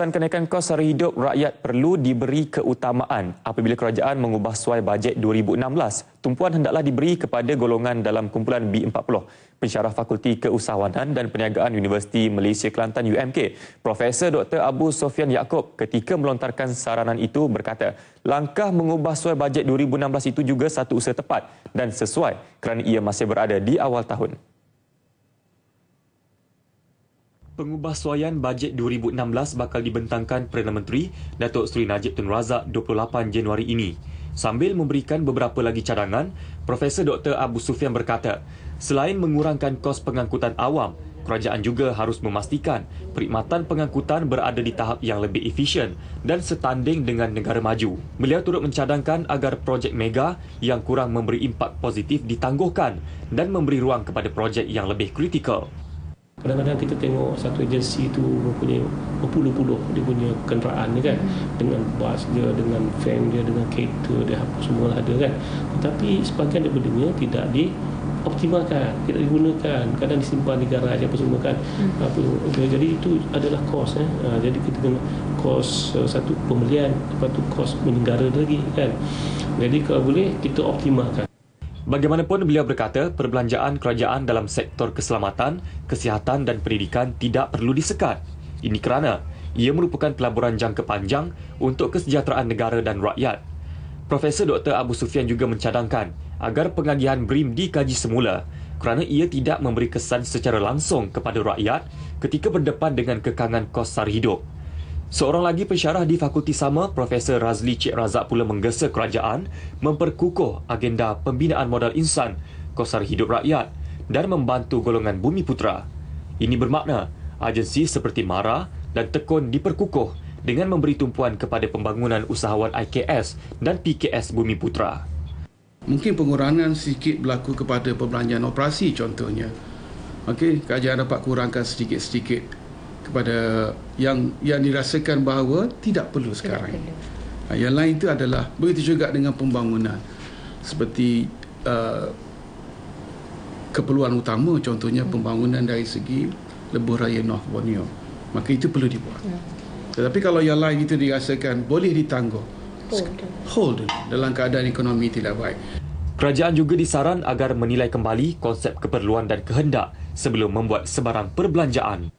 Kesan kenaikan kos sara hidup rakyat perlu diberi keutamaan apabila kerajaan mengubah suai bajet 2016. Tumpuan hendaklah diberi kepada golongan dalam kumpulan B40. Pensyarah Fakulti Keusahawanan dan Perniagaan Universiti Malaysia Kelantan UMK, Profesor Dr. Abu Sofian Yaakob ketika melontarkan saranan itu berkata, langkah mengubah suai bajet 2016 itu juga satu usaha tepat dan sesuai kerana ia masih berada di awal tahun. Pengubahsuaian bajet 2016 bakal dibentangkan Perdana Menteri Datuk Seri Najib Tun Razak 28 Januari ini. Sambil memberikan beberapa lagi cadangan, Profesor Dr. Abu Sufyan berkata, selain mengurangkan kos pengangkutan awam, kerajaan juga harus memastikan perkhidmatan pengangkutan berada di tahap yang lebih efisien dan setanding dengan negara maju. Beliau turut mencadangkan agar projek mega yang kurang memberi impak positif ditangguhkan dan memberi ruang kepada projek yang lebih kritikal. Kadang-kadang kita tengok satu agensi itu mempunyai berpuluh-puluh dia punya kenderaan dia kan dengan bas dia, dengan van dia, dengan kereta dia apa semua lah ada kan. Tetapi sebahagian daripadanya tidak di optimalkan, tidak digunakan, kadang disimpan di garaj apa semua kan. Hmm. Apa, jadi itu adalah kos eh. Ha, jadi kita kena kos uh, satu pembelian, lepas tu kos menyenggara lagi kan. Jadi kalau boleh kita optimalkan. Bagaimanapun beliau berkata perbelanjaan kerajaan dalam sektor keselamatan, kesihatan dan pendidikan tidak perlu disekat. Ini kerana ia merupakan pelaburan jangka panjang untuk kesejahteraan negara dan rakyat. Profesor Dr. Abu Sufyan juga mencadangkan agar pengagihan BRIM dikaji semula kerana ia tidak memberi kesan secara langsung kepada rakyat ketika berdepan dengan kekangan kos sara hidup. Seorang lagi pensyarah di fakulti sama, Profesor Razli Cik Razak pula menggesa kerajaan memperkukuh agenda pembinaan modal insan, kosar hidup rakyat dan membantu golongan bumi putra. Ini bermakna agensi seperti MARA dan Tekun diperkukuh dengan memberi tumpuan kepada pembangunan usahawan IKS dan PKS Bumi Putra. Mungkin pengurangan sedikit berlaku kepada perbelanjaan operasi contohnya. Okey, kerajaan dapat kurangkan sedikit-sedikit kepada yang yang dirasakan bahawa tidak perlu sekarang. Tidak perlu. Yang lain itu adalah begitu juga dengan pembangunan seperti uh, keperluan utama contohnya hmm. pembangunan dari segi lebuh raya North Borneo. Maka itu perlu dibuat. Hmm. Tetapi kalau yang lain itu dirasakan boleh ditangguh. Hold. Hold dalam keadaan ekonomi tidak baik. Kerajaan juga disaran agar menilai kembali konsep keperluan dan kehendak sebelum membuat sebarang perbelanjaan.